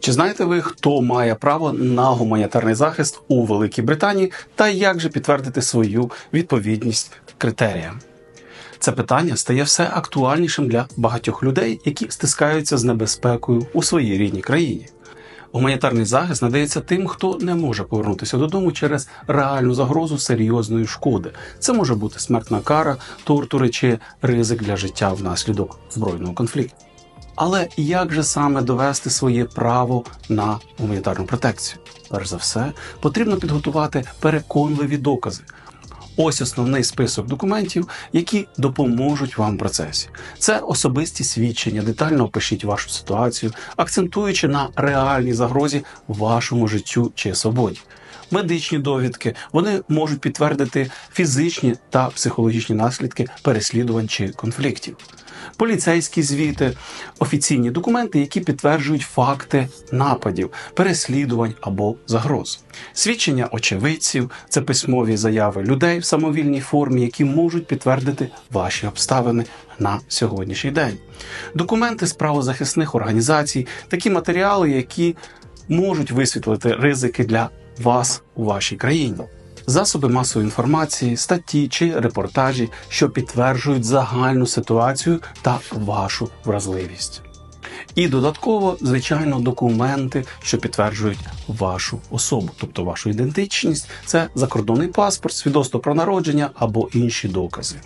Чи знаєте ви, хто має право на гуманітарний захист у Великій Британії та як же підтвердити свою відповідність критеріям? Це питання стає все актуальнішим для багатьох людей, які стискаються з небезпекою у своїй рідній країні. Гуманітарний захист надається тим, хто не може повернутися додому через реальну загрозу серйозної шкоди. Це може бути смертна кара, тортури чи ризик для життя внаслідок збройного конфлікту. Але як же саме довести своє право на гуманітарну протекцію? Перш за все, потрібно підготувати переконливі докази. Ось основний список документів, які допоможуть вам в процесі. Це особисті свідчення, детально опишіть вашу ситуацію, акцентуючи на реальній загрозі вашому життю чи свободі. Медичні довідки вони можуть підтвердити фізичні та психологічні наслідки переслідувань чи конфліктів. Поліцейські звіти, офіційні документи, які підтверджують факти нападів, переслідувань або загроз. Свідчення очевидців це письмові заяви людей в самовільній формі, які можуть підтвердити ваші обставини на сьогоднішній день. Документи з правозахисних організацій, такі матеріали, які можуть висвітлити ризики для вас у вашій країні. Засоби масової інформації, статті чи репортажі, що підтверджують загальну ситуацію та вашу вразливість. І додатково, звичайно, документи, що підтверджують вашу особу, тобто вашу ідентичність, це закордонний паспорт, свідоцтво про народження або інші докази.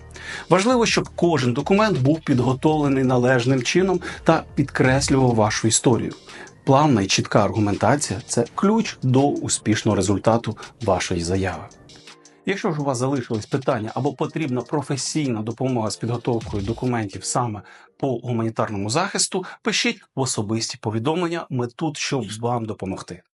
Важливо, щоб кожен документ був підготовлений належним чином та підкреслював вашу історію. Плавна і чітка аргументація це ключ до успішного результату вашої заяви. Якщо ж у вас залишились питання або потрібна професійна допомога з підготовкою документів саме по гуманітарному захисту, пишіть в особисті повідомлення. Ми тут, щоб вам допомогти.